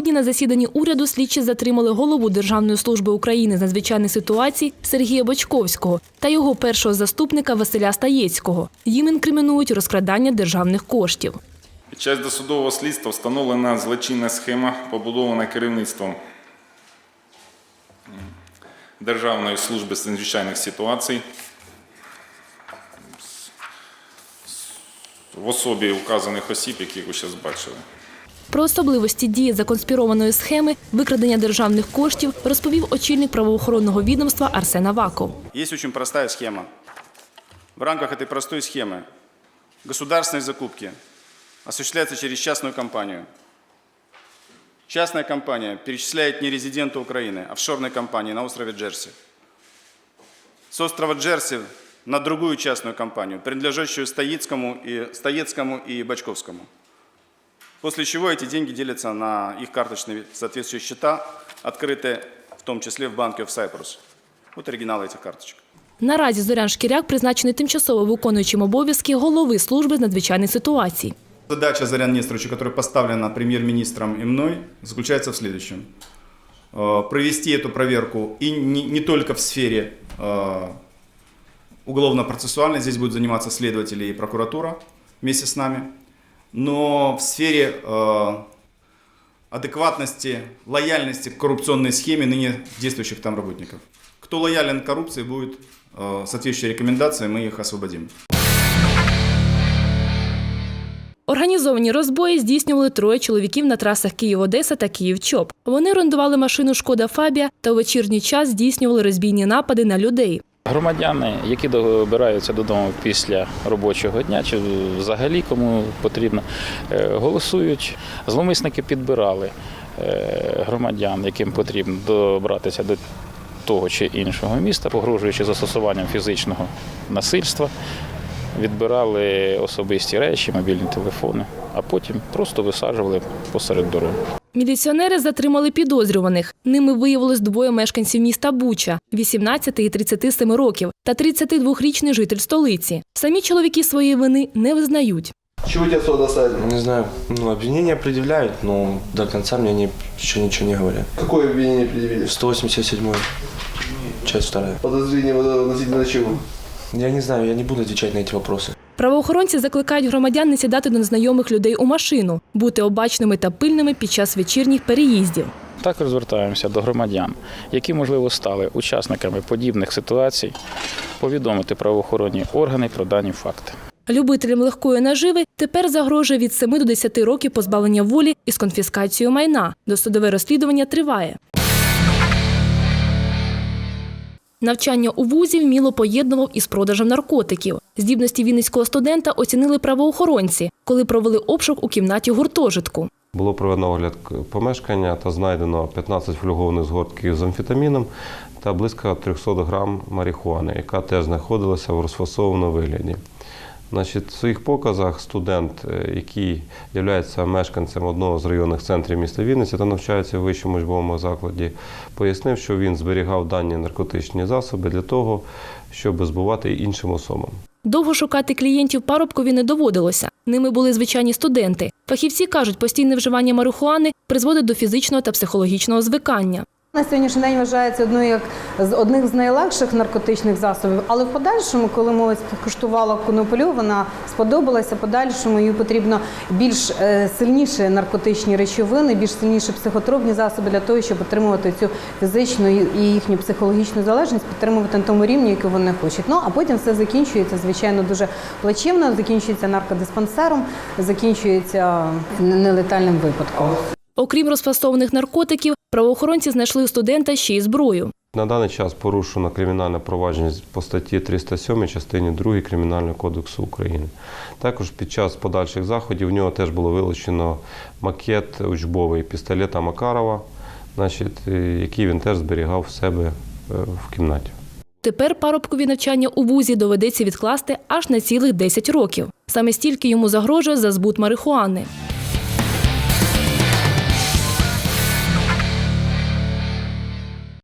Сьогодні на засіданні уряду слідчі затримали голову Державної служби України з надзвичайних ситуацій Сергія Бочковського та його першого заступника Василя Стаєцького. Їм інкримінують розкрадання державних коштів. Під час досудового слідства встановлена злочинна схема, побудована керівництвом Державної служби з надзвичайних ситуацій в особі указаних осіб, яких ви зараз бачили. Про особливості дії законспірованої схеми викрадення державних коштів розповів очільник правоохоронного відомства Арсен Аваков. Есть очень простая схема. В рамках этой простой схемы государственные закупки осуществляются через частную компанию. Частная компания перечисляет не резиденту Украины, а офшорной компании на острове Джерси. С острова Джерси на другую частную компанию, принадлежащую Стоицкому и, Стоецкому и Бачковскому. После чего эти деньги делятся на их карточные соответствующие счета, открытые в том числе в банке в Сайпрус. Вот оригиналы этих карточек. Наразі Зорян Шкіряк призначений тимчасово виконуючим обов'язки голови служби з надзвичайних ситуацій. Задача Заряна Нестеровича, которая поставлена премьер-министром и мной, заключается в следующем. Э, Провести эту проверку и не, не только в сфере э, уголовно-процессуальной, здесь будут заниматься следователи и прокуратура вместе с нами, но в сфере э, адекватности, лояльности к коррупционной схеме ныне действующих там работников. Кто лоялен к коррупции, будет э, соответствующие рекомендации, мы их освободим. Організовані розбої здійснювали троє чоловіків на трасах Київ-Одеса та Київ-Чоп. Вони орендували машину Шкода Фабія та у вечірній час здійснювали розбійні напади на людей. Громадяни, які добираються додому після робочого дня, чи взагалі кому потрібно, е, голосують. Зловмисники підбирали е, громадян, яким потрібно добратися до того чи іншого міста, погрожуючи застосуванням фізичного насильства, відбирали особисті речі, мобільні телефони, а потім просто висаджували посеред дороги. Міліціонери затримали підозрюваних. Ними виявилось двоє мешканців міста Буча 18 і 37 років та 32-річний житель столиці. Самі чоловіки своєї вини не визнають. Чего тебя сюда доставили? Не знаю, ну, обвинения предъявляют, но до конца мне они еще ничего не говорят. Какое обвинение предъявили? 187 часть вторая. Подозрение относительно чего? Я не знаю, я не буду отвечать на эти вопросы. Правоохоронці закликають громадян не сідати до незнайомих людей у машину, бути обачними та пильними під час вечірніх переїздів. Також звертаємося до громадян, які, можливо, стали учасниками подібних ситуацій, повідомити правоохоронні органи про дані факти. Любителям легкої наживи тепер загрожує від 7 до 10 років позбавлення волі із конфіскацією майна. Досудове розслідування триває. Навчання у вузі вміло поєднував із продажем наркотиків. Здібності вінницького студента оцінили правоохоронці, коли провели обшук у кімнаті гуртожитку. Було проведено огляд помешкання та знайдено 15 флюгованих згортків з амфетаміном та близько 300 грам марихуани, яка теж знаходилася в розфасованому вигляді. Значить, в своїх показах студент, е, який є мешканцем одного з районних центрів міста Вінниці та навчається в вищому учбовому закладі, пояснив, що він зберігав дані наркотичні засоби для того, щоб збувати іншим особам. Довго шукати клієнтів парубкові не доводилося. Ними були звичайні студенти. Фахівці кажуть, постійне вживання марихуани призводить до фізичного та психологічного звикання. На сьогоднішній день вважається одною як з одних з найлегших наркотичних засобів, але в подальшому, коли молодь куштувала коноплю, вона сподобалася. Подальшому їй потрібно більш е, сильніші наркотичні речовини, більш сильніші психотропні засоби для того, щоб отримувати цю фізичну і їхню психологічну залежність, підтримувати на тому рівні, який вони хочуть. Ну а потім все закінчується, звичайно, дуже плачевно. Закінчується наркодиспансером, закінчується нелетальним випадком. Окрім розфасованих наркотиків, правоохоронці знайшли у студента ще й зброю. На даний час порушено кримінальне провадження по статті 307 частині 2 Кримінального кодексу України. Також під час подальших заходів в нього теж було вилучено макет учбовий пістолета Макарова, значить, е, який він теж зберігав в себе е, в кімнаті. Тепер парубкові навчання у вузі доведеться відкласти аж на цілих 10 років. Саме стільки йому загрожує за збут марихуани.